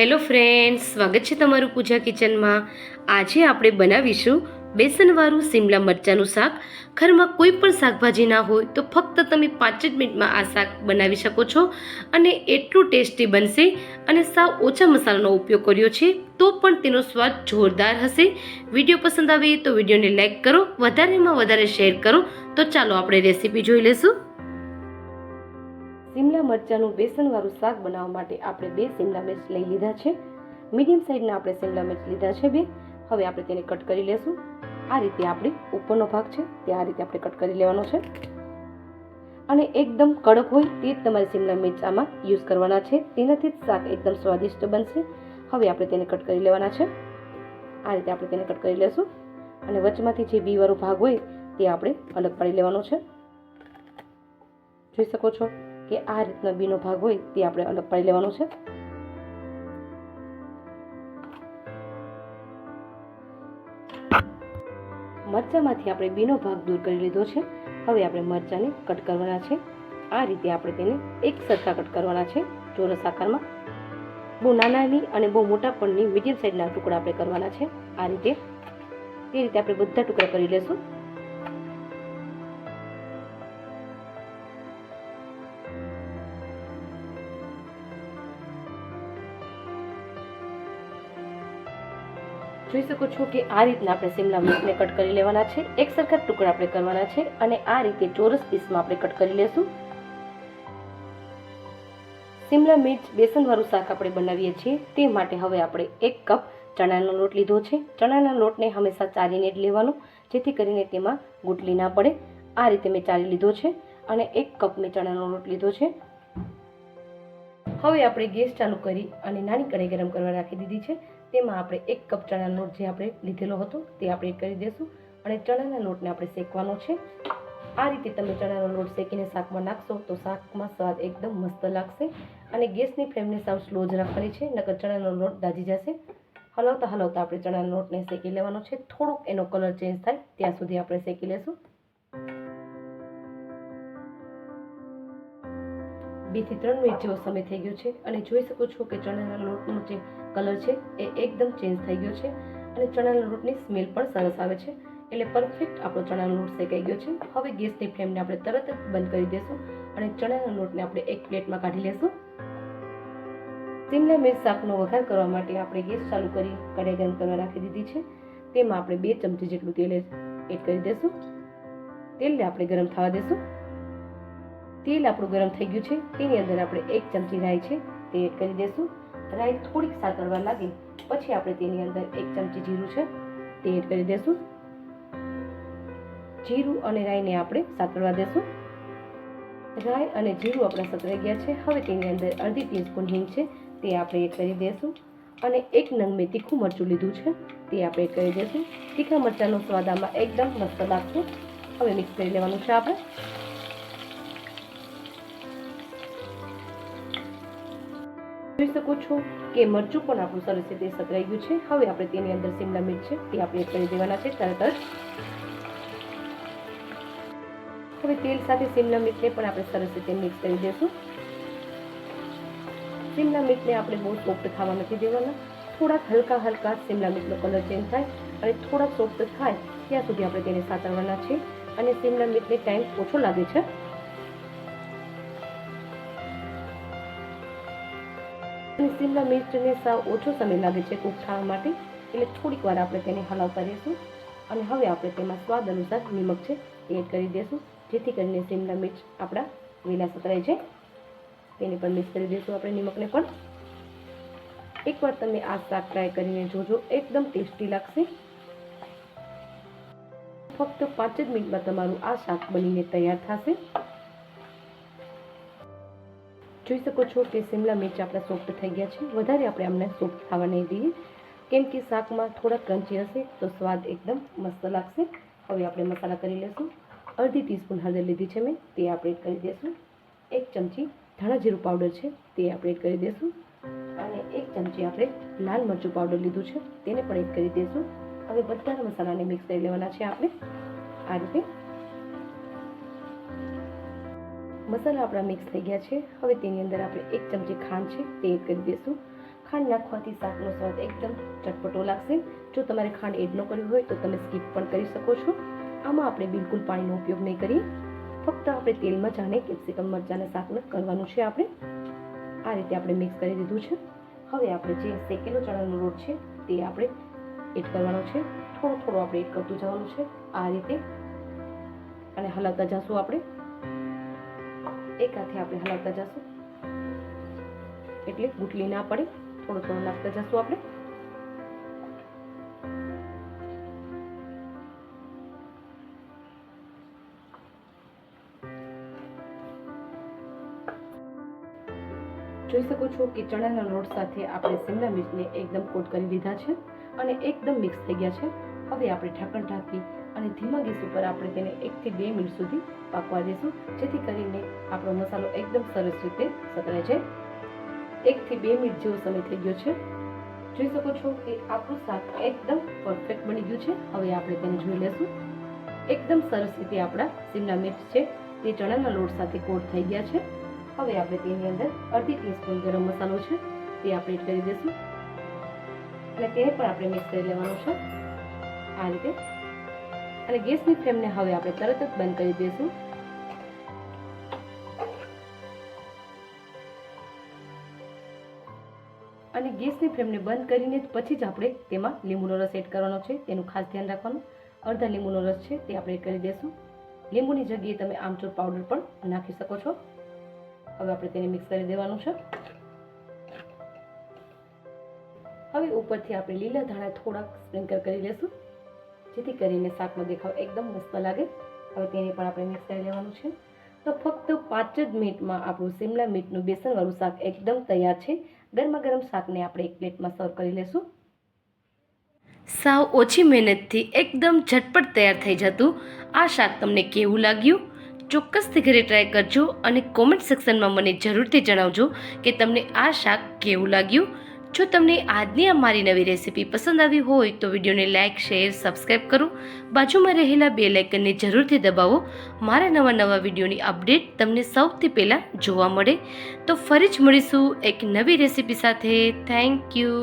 Hello friends, સ્વાગત છે તમારું પૂજા કિચનમાં. આજે આપણે બનાવીશું બેસનવાળું સિમલા મરચાંનું શાક. ઘરમાં કોઈ પણ શાકભાજી ના હોય તો ફક્ત તમે પાંચ જ મિનિટમાં આ શાક બનાવી શકો છો અને એટલું ટેસ્ટી બનશે અને સાવ ઓછા મસાલાનો ઉપયોગ કર્યો છે તો પણ તેનો સ્વાદ જોરદાર હશે. વીડિયો પસંદ આવે તો વિડીયોને લાઇક કરો, વધારેમાં વધારે શેર કરો. તો ચાલો આપણે રેસીપી જોઈ લઈશું. સિમલા મરચાંનું બેસનવાળું શાક બનાવવા માટે આપણે બે સિમલા મિર્ચ લઈ લીધા છે. મીડિયમ સાઇઝના આપણે સિમલા મિર્ચ લીધા છે બે. હવે આપણે તેને કટ કરી લેશું. આ રીતે આપણે ઉપરનો ભાગ છે તે આ રીતે આપણે કટ કરી લેવાનો છે. અને એકદમ કડક હોય તે જ તમારે સિમલા મિર્ચ આમાં યુઝ કરવાના છે. તેનાથી જ શાક એકદમ સ્વાદિષ્ટ બનશે. હવે આપણે તેને કટ કરી લેવાના છે. આ રીતે આપણે તેને કટ કરી લેશું. અને વચમાંથી જે બીવાળો ભાગ હોય તે આપણે અલગ પાડી લેવાનો છે. જોઈ શકો છો? કે આ રીતનો બીનો ભાગ હોય તે આપણે અલગ પાડી લેવાનો છે. મરચામાંથી આપણે બીનો ભાગ દૂર કરી લીધો છે. હવે આપણે મરચાંને કટ કરવાના છે. આ રીતે આપણે તેને એક સરખા કટ કરવાના છે ચોરસ આકારમાં. બહુ નાનાની અને બહુ મોટા પણની મીડિયમ સાઇઝના ટુકડા આપણે કરવાના છે. આ રીતે તે રીતે આપણે બધા ટુકડા કરી લેશું. જોઈ શકો છો કે આ રીતના આપણે શિમલા મિર્ચને કટ કરી લેવાના છે. એક સરખા ટુકડા આપણે કરવાના છે અને આ રીતે ચોરસ પીસમાં આપણે કટ કરી લેશું. શિમલા મિર્ચ બેસનવાળું શાક આપણે બનાવીએ છીએ. તે માટે હવે આપણે એક કપ ચણાનો લોટ લીધો છે. ચણાના લોટને હંમેશા ચારીને જ લેવાનો, જેથી કરીને તેમાં ગુટલી ના પડે. આ રીતે મેં ચારી લીધો છે અને એક કપ મેં ચણાનો લોટ લીધો છે. હવે આપણે ગેસ ચાલુ કરી અને નાની કઢાઈ ગરમ કરવા રાખી દીધી છે. તેમાં આપણે એક કપ ચણાનો લોટ જે આપણે લીધેલો હતો તે આપણે કરી દઈશું અને ચણાના લોટને આપણે શેકવાનો છે. આ રીતે તમે ચણાનો લોટ શેકીને શાકમાં નાખશો તો શાકમાં સ્વાદ એકદમ મસ્ત લાગશે અને ગેસની ફ્લેમને સાવ સ્લો જ રાખવાની છે, નકર ચણાનો લોટ દાજી જશે. હલાવતા હલાવતા આપણે ચણાના લોટને શેકી લેવાનો છે. થોડોક એનો કલર ચેન્જ થાય ત્યાં સુધી આપણે શેકી લેશું. બેથી ત્રણ મિનિટ જેવો સમય થઈ ગયો છે. અને જોઈ શકો છો કે ચણાના લોટનો જે કલર છે એ એકદમ ચેન્જ થઈ ગયો છે. અને ચણાના લોટની સ્મેલ પણ સરસ આવે છે. એટલે પરફેક્ટ આપણો ચણાનો લોટ શેકાઈ ગયો છે. હવે ગેસની ફ્લેમને આપણે તરત જ બંધ કરી દઈશું અને ચણાના લોટને આપણે એક પ્લેટમાં કાઢી લેશું. શિમલા મિર્ચ શાકનો વઘાર કરવા માટે આપણે ગેસ ચાલુ કરી કઢાઈ ગરમ કરવા રાખી દીધી છે. તેમાં આપણે બે ચમચી જેટલું તેલ એડ કરી દઈશું તેલને આપણે ગરમ થવા દઈશું તેલ આપણું ગરમ થઈ ગયું છે. તેની અંદર આપણે એક ચમચી રાઈ છે, તે એડ કરી દઈશું. રાઈ થોડીક સાતળવા લાગે, પછી આપણે તેની અંદર એક ચમચી જીરું છે, તે એડ કરી દઈશું. જીરું અને રાઈને આપણે સાતળવા દઈશું. રાઈ અને જીરું આપણા સતરાઈ ગયા છે. હવે તેની અંદર અડધી ટીસ્પૂન હિંગ છે, તે આપણે એડ કરી દઈશું. અને એક નંગ મેં તીખું મરચું લીધું છે, તે આપણે એડ કરી દઈશું. તીખા મરચાંનો સ્વાદ આમાં એકદમ મસ્ત લાગશે. હવે મિક્સ કરી લેવાનું છે આપણે. જોઈ શકો છો કે મરચું પણ આપણું સરસ રીતે સતરાઈ ગયું છે. હવે આપણે તેની અંદર સિમલા મિર્ચ છે, તે આપણે કરી દેવાના છે, તરત જ. હવે તેલ સાથે સિમલા મિર્ચને પણ આપણે સરસ રીતે મિક્સ કરી દઈશું સિમલા મિર્ચને આપણે બહુ સોફ્ટ થવા નથી દેવાના. થોડાક હલકા હલકા સિમલા મિર્ચનો કલર ચેન્જ થાય અને થોડાક સોફ્ટ થાય ત્યાં સુધી આપણે તેને સાતરવાના છે. અને સિમલા મિર્ચને ટાઈમ ઓછો લાગે છે. અને શિમલા મિર્ચને સાવ ઓછો સમય લાગે છે કૂક થવા માટે, એટલે થોડીક વાર આપણે તેને હલાવતા રહીશું. અને હવે આપણે તેમાં સ્વાદ અનુસાર નિમક છે એડ કરી દઈશું, જેથી કરીને શિમલા મિર્ચ આપણા લીલા સતરાય છે તેને પણ મિક્સ કરી દઈશું આપણે નિમકને પણ. એકવાર તમે આ શાક ટ્રાય કરીને જોજો, એકદમ ટેસ્ટી લાગશે. ફક્ત પાંચ જ મિનિટમાં તમારું આ શાક બનીને તૈયાર થશે. જોઈ શકો છો કે શિમલા મિર્ચ આપણા સોફ્ટ થઈ ગયા છે. વધારે આપણે અમને સોફ્ટ થવા નહીં દઈએ. કેમ કે શાકમાં થોડા ક્રન્ચી હશે તો સ્વાદ એકદમ મસ્ત લાગશે. હવે આપણે મસાલા કરી લઈશું અડધી ટીસ્પૂન હળદર લીધી છે મેં, તે આપણે કરી દઈશું એક ચમચી ધાણા જીરું પાવડર છે, તે આપણે કરી દઈશું અને એક ચમચી આપણે લાલ મરચું પાવડર લીધું છે, તેને પણ એડ કરી દઈશું હવે બધા મસાલાને મિક્સ કરી લેવાના છે આપણે. આ રીતે મસાલા આપણા મિક્સ થઈ ગયા છે. હવે તેની અંદર આપણે એક ચમચી ખાંડ છે, તે એડ કરી દઈશું. ખાંડ નાખવાથી શાકનો સ્વાદ એકદમ ચટપટો લાગશે. જો તમારે ખાંડ એડ ન કરી હોય તો તમે સ્કીપ પણ કરી શકો છો. આમાં આપણે બિલકુલ પાણીનો ઉપયોગ નહીં કરીએ. ફક્ત આપણે તેલમાં જાણે કેપ્સિકમ મરચાંના શાકને કરવાનું છે આપણે. આ રીતે આપણે મિક્સ કરી દીધું છે. હવે આપણે જે શેકેલો ચણાનો લોટ છે, તે આપણે એડ કરવાનો છે. થોડો થોડો આપણે એડ કરતું જવાનું છે આ રીતે. અને હલાવતા જશું આપણે. એક હાથે આપણે હલાવતા જશું. એટલે ગુટલી ના પડે, થોડું થોડું નાખતા જશું આપણે. જોઈ શકો છો કે ચણાના લોટ સાથે આપણે શિમલા મિર્ચને એકદમ કોટ કરી લીધા છે અને એકદમ મિક્સ થઈ ગયા છે. હવે આપણે ઢાંકણ ઢાંકી અને ધીમા ગેસ ઉપર આપણે તેને એકથી બે મિનિટ સુધી પાકવા દઈશું જેથી કરીને આપણો મસાલો એકદમ સરસ રીતે સતરાય છે એકથી બે મિનિટ જેવો સમય થઈ ગયો છે. જોઈ શકો છો કે આપણું શાક એકદમ પરફેક્ટ બની ગયું છે. હવે આપણે તેને જોઈ લેશું. એકદમ સરસ રીતે આપણા શિમલા મિર્ચ છે. તે ચણાના લોટ સાથે કોટ થઈ ગયા છે. હવે આપણે તેની અંદર અડધી ટીસ્પૂન ગરમ મસાલો છે. તે આપણે એડ કરી દઈશું અને તેને પણ આપણે મિક્સ કરી લેવાનું છે. આ રીતે અને ગેસની ફ્લેમને હવે આપણે તરત જ બંધ કરી દઈશું. અને ગેસની ફ્લેમને બંધ કરીને પછી જ આપણે તેમાં લીંબુનો રસ એડ કરવાનો છે, તેનું ખાસ ધ્યાન રાખવાનું. અડધા લીંબુનો રસ છે તે આપણે કરી દઈશું. લીંબુની જગ્યાએ તમે આમચૂર પાવડર પણ નાખી શકો છો. હવે આપણે તેને મિક્સ કરી દેવાનું છે. હવે ઉપરથી આપણે લીલા ધાણા થોડાક સ્પ્રિંકલ કરી લેશું. જેથી કરીને શાકનો દેખાવ એકદમ મસ્ત લાગે. હવે તેને પણ આપણે મિક્સ કરી લેવાનું છે. તો ફક્ત પાંચ જ મિનિટમાં આપણું શિમલા મિર્ચનું બેસનવાળું શાક એકદમ તૈયાર છે. ગરમા ગરમ શાકને આપણે એક પ્લેટમાં સર્વ કરી લેશું. સાવ ઓછી મહેનતથી એકદમ ઝટપટ તૈયાર થઈ જતું આ શાક તમને કેવું લાગ્યું? ચોક્કસથી ઘરે ટ્રાય કરજો અને કોમેન્ટ સેક્શનમાં મને જરૂરથી જણાવજો કે તમને આ શાક કેવું લાગ્યું? જો તમને આજની આ મારી નવી રેસીપી પસંદ આવી હોય તો વિડીયોને લાઇક શેર સબસ્ક્રાઈબ કરો. બાજુમાં રહેલા બે લાઇકનને જરૂરથી દબાવો. મારા નવા નવા વિડીયોની અપડેટ તમને સૌથી પહેલાં જોવા મળે. તો ફરી જ મળીશું એક નવી રેસીપી સાથે. Thank you.